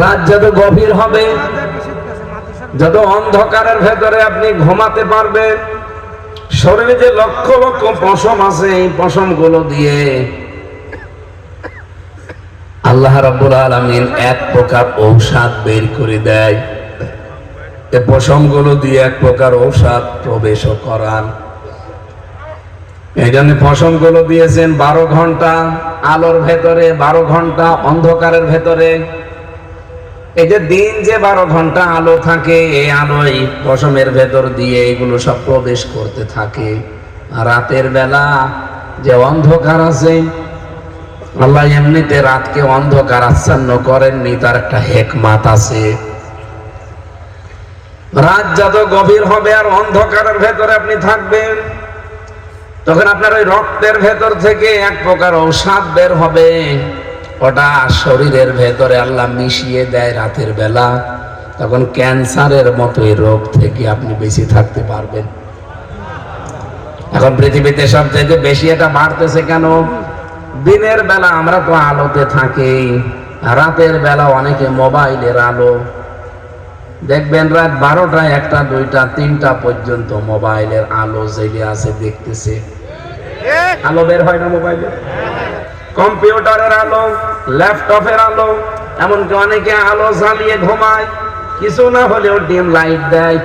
রাত যত গভীর হবে, যত অন্ধকারের ভেতরে আপনি ঘুমাতে পারবেন, শরীরে যে লক্ষ লক্ষ পশম আছে, এই পশমগুলো দিয়ে আল্লাহ রাব্বুল আলামিন এক প্রকার ঔষধ বের করে দেয়। এই পশমগুলো দিয়ে এক প্রকার ঔষধ প্রবেশও করান। এই জন্য ফসমগুলো দিয়েছেন বারো ঘণ্টা আলোর ভেতরে, বারো ঘণ্টা অন্ধকারের ভেতরে। এই যে দিন যে বারো ঘণ্টা আলো থাকে, এই আলোয় পশমের ভেতর দিয়ে এগুলো সব প্রবেশ করতে থাকে। রাতের বেলা যে অন্ধকার আছে, আল্লাহ এমনিতে রাতকে অন্ধকার আচ্ছন্ন করেননি, তার একটা হেকমাত আছে। রাত যত গভীর হবে আর অন্ধকারের ভেতরে আপনি থাকবেন, তখন আপনার ওই রক্তের ভেতর থেকে এক প্রকার ঔষধ বের হবে। ওটা শরীরের ভেতরে আল্লাহ মিশিয়ে দেয় রাতের বেলা। তখন ক্যান্সারের মতো এই রোগ থেকে আপনি বেশি থাকতে পারবেন। এখন পৃথিবীতে সবচেয়ে বেশি এটা বাড়তেছে কেন? দিনের বেলা আমরা তো আলোতে থাকি, রাতের বেলা অনেকে মোবাইলের আলো। দেখবেন রাত বারোটা, একটা, দুইটা, তিনটা পর্যন্ত মোবাইলের আলো জেগে আছে, দেখতেছে। আলো বের হয় না মোবাইলে? কম্পিউটারের আলো ল্যাপটপের আলো, এমনকি অনেকে আলো জ্বালিয়ে ঘুমায়। কিছু না হলেও ডিম লাইট দেয়।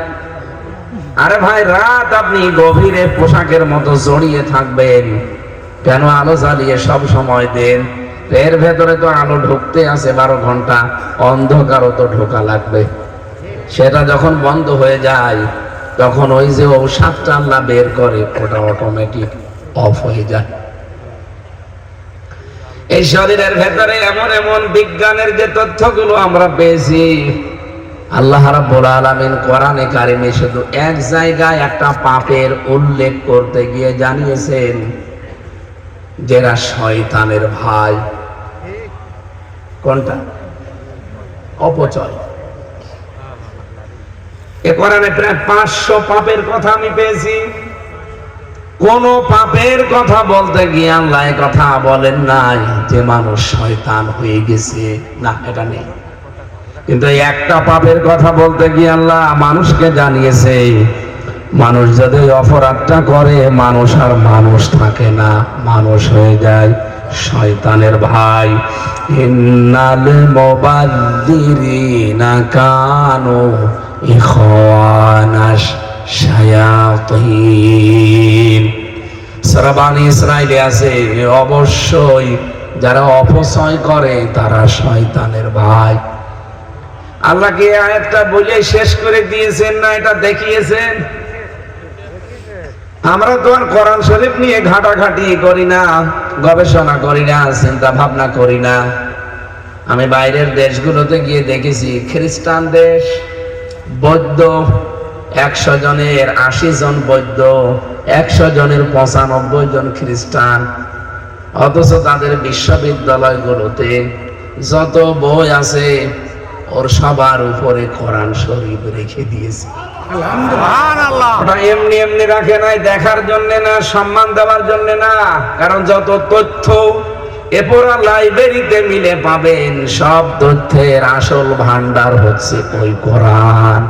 আরে ভাই, রাত আপনি গভীরে পোশাকের মতো জড়িয়ে থাকবেন। কেন আলো জ্বালিয়ে সব সময় দেন? এর ভেতরে তো আলো ঢুকতে আছে, বারো ঘণ্টা। অন্ধকারও তো ঢোকা লাগবে। সেটা যখন বন্ধ হয়ে যায়, তখন ওই যে ঔষধটা আল্লাহ বের করে, ওটা অটোমেটিক অফ হয়ে যায়। এই শরীরের ভেতরে এমন এমন বিজ্ঞানের যে তথ্যগুলো আমরা পেয়েছি, আল্লাহ রাব্বুল আলামিন কোরআনে কারিমে শুধু এক জায়গায় একটা পাপের উল্লেখ করতে গিয়ে জানিয়েছেন, যেটা শয়তানের ভাই। কোনটা? অপচয়। এ কোরআনে প্রায় পাঁচশো পাপের কথা আমি পেয়েছি। কোন পাপের কথা বলতে গিয়ে আল্লাহ কথা বলেন নাই যে মানুষ শয়তান হয়ে গেছে। না, এটা নেই। কিন্তু একটা পাপের কথা বলতে গিয়ে আল্লাহ মানুষকে জানিয়েছে, মানুষ যদি অপরাধটা করে, মানুষ আর মানুষ থাকে না, মানুষ হয়ে যায় শয়তানের ভাই। ইন্নাল মুবাদ্দিরিনা কানু ইখওয়ানাশ শায়াতিন। সরাবানি ইসরায়েলে আছে অবশ্যই যারা অপচয় করে, তারা শয়তানের ভাই। আল্লাহ কি আয়াতটা বলে শেষ করে দিয়েছেন না এটা দেখিয়েছেন? আমরা তো আর কোরআন শরীফ নিয়ে ঘাটাঘাটি করি না, গবেষণা করি না, চিন্তা ভাবনা করি না। আমি বাইরের দেশগুলোতে গিয়ে দেখেছি, খ্রিস্টান দেশ বৌদ্ধ, একশো জনের আশি জন বৌদ্ধ। একশো জনের পঁচানব্বই জন খ্রিস্টান অথচ তাদের বিশ্ববিদ্যালয়গুলোতে যত বই আছে ওর সবার উপরে কোরআন শরীফ রেখে দিয়েছে। ওটা এমনি এমনি রাখে নাই দেখার জন্য না সম্মান দেওয়ার জন্য না কারণ যত তথ্য এরপরা লাইব্রেরিতে মিলে পাবেন সব তথ্যের আসল ভান্ডার হচ্ছে ওই কোরআন।